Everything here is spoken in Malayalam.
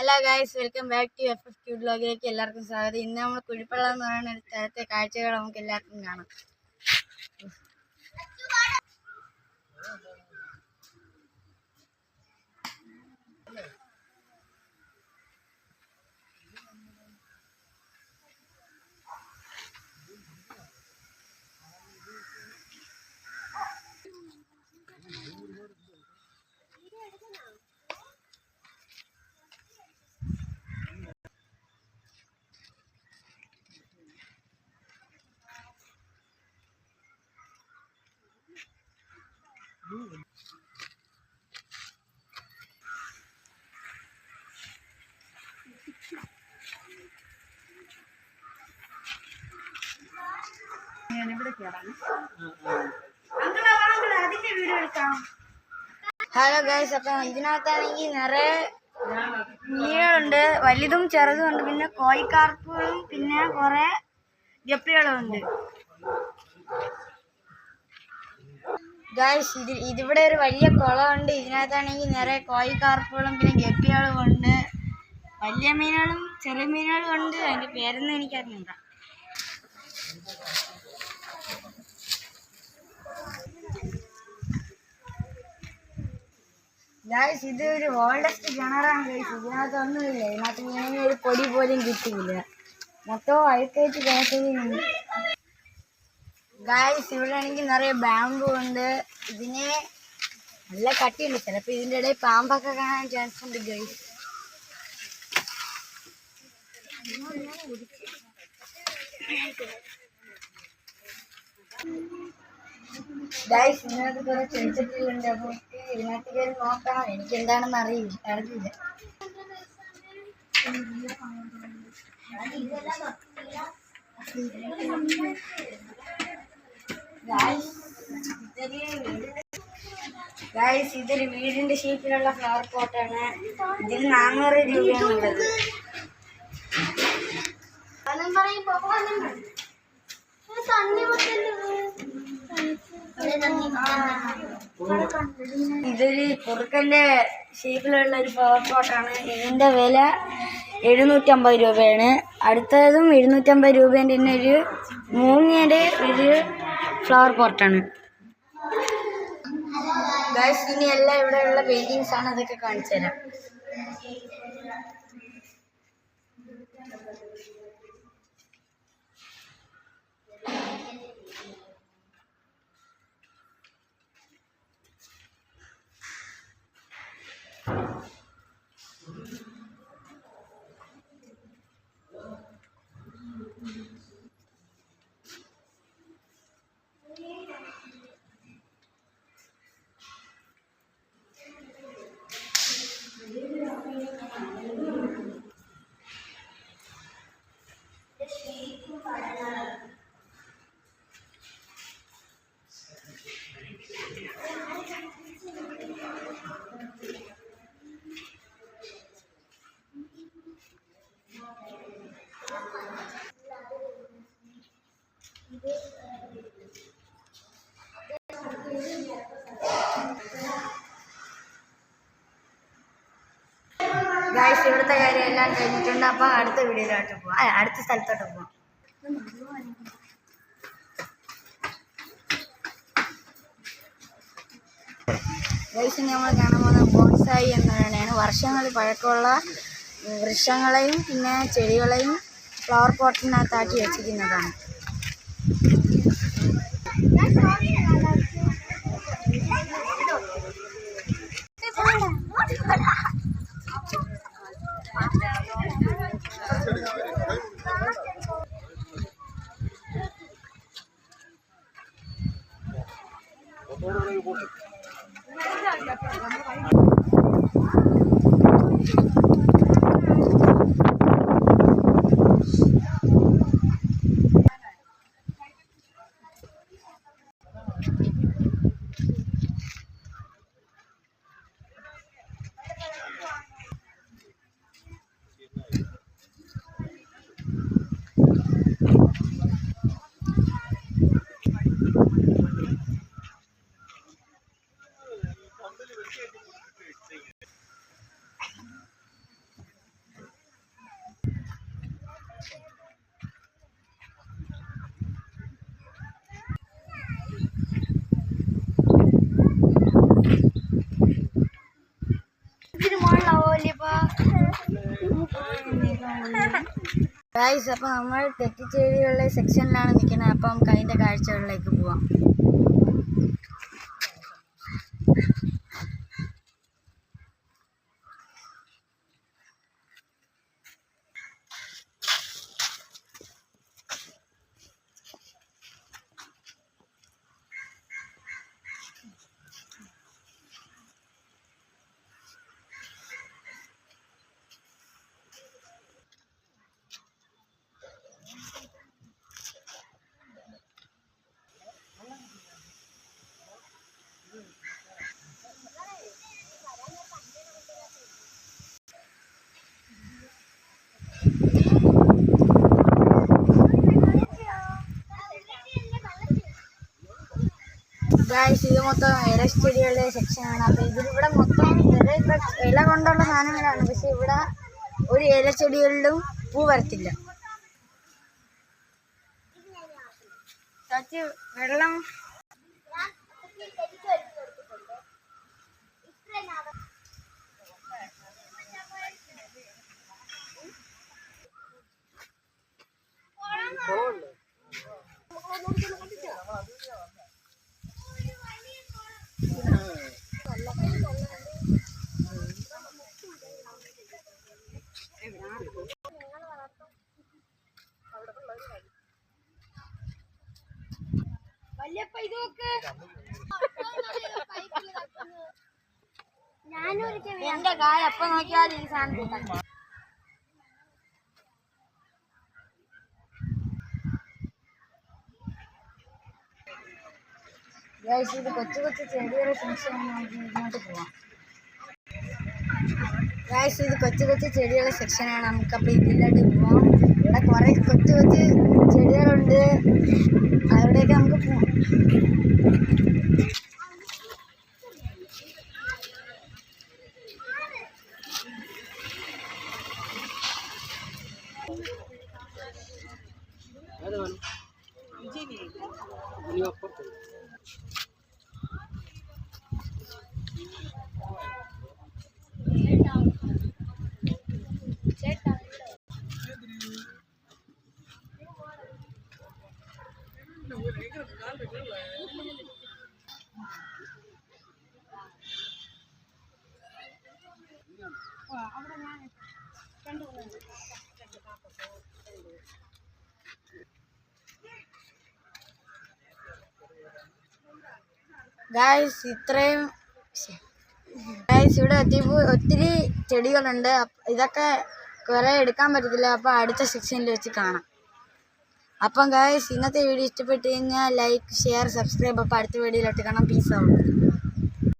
Hello guys welcome back to F F Q ബ്ലോഗിലേക്ക് എല്ലാവർക്കും സ്വാഗതം. ഇന്ന് നമ്മൾ കുഴിപ്പള്ളം എന്ന് പറയുന്ന ഒരു സ്ഥലത്തെ കാഴ്ചകൾ നമുക്ക് എല്ലാവർക്കും കാണാം. ഹലോ ഗൈസ് അപ്പം ഇതിനകത്താണെങ്കിൽ നിറയെ മീനുകളുണ്ട്. വലുതും ചെറുതും ഉണ്ട്. പിന്നെ കോഴിക്കാർപ്പുകളും പിന്നെ കുറെ ഗപ്പികളും ഉണ്ട്. ഗൈസ് ഇത് ഇതിവിടെ ഒരു വലിയ കുളമുണ്ട്. ഇതിനകത്താണെങ്കിൽ നിറയെ കോഴിക്കാർപ്പുകളും പിന്നെ ഗപ്പികളും ഉണ്ട്. വലിയ മീനുകളും ചെറിയ മീനുകളും ഉണ്ട്. അതിന്റെ പേരൊന്നും എനിക്കറിഞ്ഞില്ല ഗൈസ് ഇത് ഒരു ഓൾഡസ്റ്റ് കിണറാണ് ഗൈസ് ഇതിനകത്ത് ഒന്നുമില്ല. ഇതിനകത്ത് ഇങ്ങനെ ഒരു പൊടി പോലും കിട്ടിയില്ല. മൊത്തം അഴുക്കേറ്റ് കിടക്കുകയാണ്. ഗൈസ് ഇവിടെ ആണെങ്കിൽ നിറയെ ബാമ്പു ഉണ്ട്. ഇതിനെ നല്ല കട്ടിയുണ്ട്. ചിലപ്പോൾ ഇതിന്റെ ഇടയിൽ പാമ്പൊക്കെ കാണാൻ ചാൻസ് ഉണ്ട് ഗൈസ് ഗൈസ് ഇതിനകത്ത് കുറേ ചെടിച്ചട്ടികളുണ്ട്. അപ്പോൾ ഇതിനകത്ത് കയറി നോക്കണം. എനിക്ക് എന്താണെന്ന് അറിയില്ല. അറിയില്ല ഗായ്സ് ഇതൊരു വീടിന്റെ ഷേപ്പിലുള്ള ഫ്ലവർ പോട്ടാണ് ഇതിൽ നാനൂറ് രൂപയാണ് ഉള്ളത് ഇതൊരു കുറുക്കന്റെ ഷേപ്പിലുള്ള ഒരു ഫ്ലവർ പോട്ടാണ് ഇതിന്റെ വില എഴുന്നൂറ്റമ്പത് രൂപയാണ്. അടുത്തതും എഴുന്നൂറ്റമ്പത് രൂപേന്റെ തന്നെ ഒരു മൂങ്ങയുടെ ഒരു ഫ്ലവർ പോട്ടാണ് ഗൈസ് ഇനി എല്ലാം ഇവിടെയുള്ള പെയിന്റിങ്സ് ആണ്. അതൊക്കെ കാണിച്ചു തരാം ഗൈസ് ഇവിടുത്തെ കാര്യം എല്ലാം കഴിഞ്ഞിട്ടുണ്ട്. അപ്പൊ അടുത്ത വീഡിയോയിലോട്ട് പോവാം. അടുത്ത സ്ഥലത്തോട്ട് പോവാം. ഗൈസ് നമ്മൾ കാണാൻ പോകുന്ന ബോൺസായി എന്ന് എന്നതാണ് വർഷങ്ങൾ പഴക്കമുള്ള വൃക്ഷങ്ങളെയും പിന്നെ ചെടികളെയും ഫ്ലവർ പോട്ടിനകത്താക്കി വെച്ചിരിക്കുന്നതാണ്. ഗായ്സ് അപ്പോൾ നമ്മൾ തെറ്റിച്ചേരിയുള്ള സെക്ഷനിലാണ് നിൽക്കുന്നത്. അപ്പം കൈന്റെ കാഴ്ചകളിലേക്ക് പോവാം ഗായ്സ് ഇത് മൊത്തം ഇല ചെടികളുടെ സെക്ഷനാണ്. അപ്പൊ ഇതിലിവിടെ മൊത്തം ഇല കൊണ്ടുള്ള സാധനങ്ങളാണ്. പക്ഷെ ഇവിടെ ഒരു ഇല ചെടികളിലും പൂ വരത്തില്ല. ചാച്ചി വെള്ളം. വല്യപ്പ എന്റെ കായ എപ്പ നോക്കിയാലും ഈ സാധനം ഇത് കൊച്ചു കൊച്ചു നമുക്ക് ഇങ്ങോട്ട് പോവാം. ഗൈസ് ഇത് കൊച്ചു കൊച്ചു ചെടിയുടെ സെക്ഷനാണ് നമുക്ക് അപ്പോൾ ഇതിലോട്ട് പോവാം. ഇവിടെ കുറേ കൊച്ചു കൊച്ചു ചെടികളുണ്ട്. അവിടെയൊക്കെ നമുക്ക് ഗായ്സ് ഇത്രയും ഗായ്സ് ഇവിടെ എത്തിയപ്പോൾ ഒത്തിരി ചെടികളുണ്ട്. ഇതൊക്കെ കുറേ എടുക്കാൻ പറ്റത്തില്ല. അപ്പോൾ അടുത്ത സെക്ഷനിൽ വെച്ച് കാണാം. അപ്പം ഗായ്സ് ഇന്നത്തെ വീഡിയോ ഇഷ്ടപ്പെട്ട് കഴിഞ്ഞാൽ ലൈക്ക് ഷെയർ സബ്സ്ക്രൈബ് അപ്പോൾ അടുത്ത വീഡിയോയിലോട്ട് കാണാം. പീസ് ആവും